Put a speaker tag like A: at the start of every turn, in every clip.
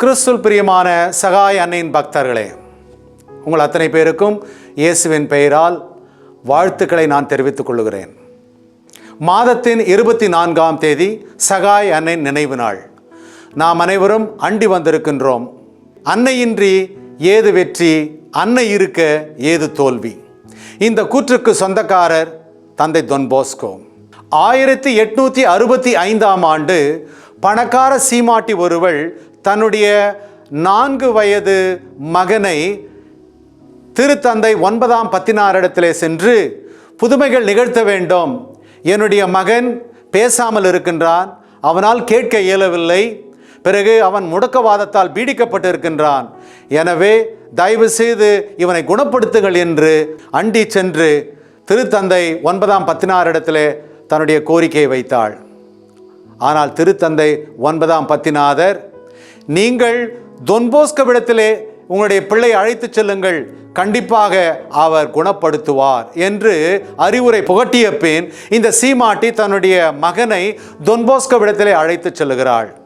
A: கிறிஸ்துல் பிரியமான சகாய் அன்னையின் பக்தர்களே உங்கள் அத்தனை பேருக்கும் இயேசுவின் பெயரால் வாழ்த்துக்களை நான் தெரிவித்துக் கொள்கிறேன். மாதத்தின் இருபத்தி நான்காம் தேதி சகாய் அன்னை நினைவு நாள். நாம் அனைவரும் அண்டி வந்திருக்கின்றோம். அன்னையின்றி ஏது வெற்றி அன்னை இருக்க ஏது தோல்வி? இந்த கூற்றுக்கு சொந்தக்காரர் தந்தை தொன் போஸ்கோ. ஆயிரத்தி எட்நூற்றி அறுபத்தி ஐந்தாம் ஆண்டு பணக்கார சீமாட்டி ஒருவள் தன்னுடைய நான்கு வயது மகனை திருத்தந்தை ஒன்பதாம் பத்தினாரிடத்திலே சென்று புதுமைகள் நிகழ்த்த வேண்டும். என்னுடைய மகன் பேசாமல் இருக்கின்றான். அவனால் கேட்க இயலவில்லை. பிறகு அவன் முடக்கவாதத்தால் பீடிக்கப்பட்டு இருக்கின்றான் எனவே தயவு செய்து இவனை குணப்படுத்துங்கள் என்று அண்டி சென்று திருத்தந்தை ஒன்பதாம் பத்தினாரிடத்திலே தன்னுடைய கோரிக்கையை வைத்தாள். ஆனால் திருத்தந்தை ஒன்பதாம் பத்திநாதர் நீங்கள் தொன்போஸ்கவிடத்திலே உங்களுடைய பிள்ளை அழைத்துச் செல்லுங்கள் கண்டிப்பாக அவர் குணப்படுத்துவார் என்று அறிவுரை புகட்டிய பின் இந்த சீமாட்டி தன்னுடைய மகனை தொன்போஸ்கோவிடத்திலே அழைத்துச் செல்லுகிறாள்.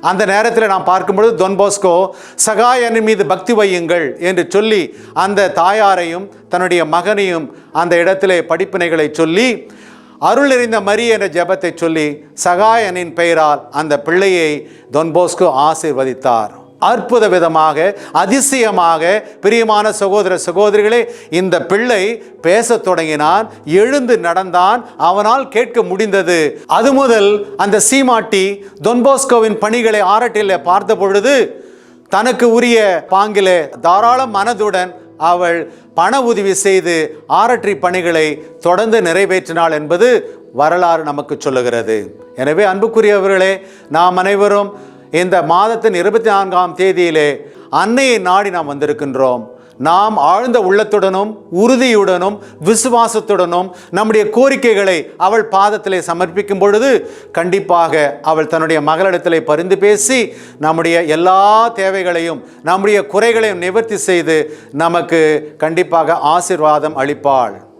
A: அந்த நேரத்தில் நாம் பார்க்கும்பொழுது தொன்போஸ்கோ சகாயனின் மீது பக்தி வையுங்கள் என்று சொல்லி அந்த தாயாரையும் தன்னுடைய மகனையும் அந்த இடத்திலே படிப்பினைகளை சொல்லி அருள் எறிந்த மரிய என்ற ஜெபத்தை சொல்லி சகாயனின் பெயரால் அந்த பிள்ளையை தொன்போஸ்கோ ஆசீர்வதித்தார். அற்புத விதமாக அதிசயமாக பிரியமான சகோதர சகோதரிகளே இந்த பிள்ளை பேசத் தொடங்கினான் எழுந்து நடந்தான் அவனால் கேட்க முடிந்தது. அது முதல் அந்த சீமாட்டி தொன்போஸ்கோவின் பணிகளை ஆரட்டில் பார்த்த பொழுது தனக்கு உரிய பாங்கிலே தாராள மனதுடன் அவள் பண உதவி செய்து ஆரற்றி பணிகளை தொடர்ந்து நிறைவேற்றினாள் என்பது வரலாறு நமக்கு சொல்லுகிறது. எனவே அன்புக்குரியவர்களே நாம் அனைவரும் இந்த மாதத்தின் இருபத்தி நான்காம் தேதியிலே அன்னையை நாடி நாம் வந்திருக்கின்றோம். நாம் ஆழ்ந்த உள்ளத்துடனும் உறுதியுடனும் விசுவாசத்துடனும் நம்முடைய கோரிக்கைகளை அவள் பாதத்திலே சமர்ப்பிக்கும் பொழுது கண்டிப்பாக அவள் தன்னுடைய மகளிடத்திலே பரிந்து பேசி நம்முடைய எல்லா தேவைகளையும் நம்முடைய குறைகளையும் நிவர்த்தி செய்து நமக்கு கண்டிப்பாக ஆசிர்வாதம் அளிப்பாள்.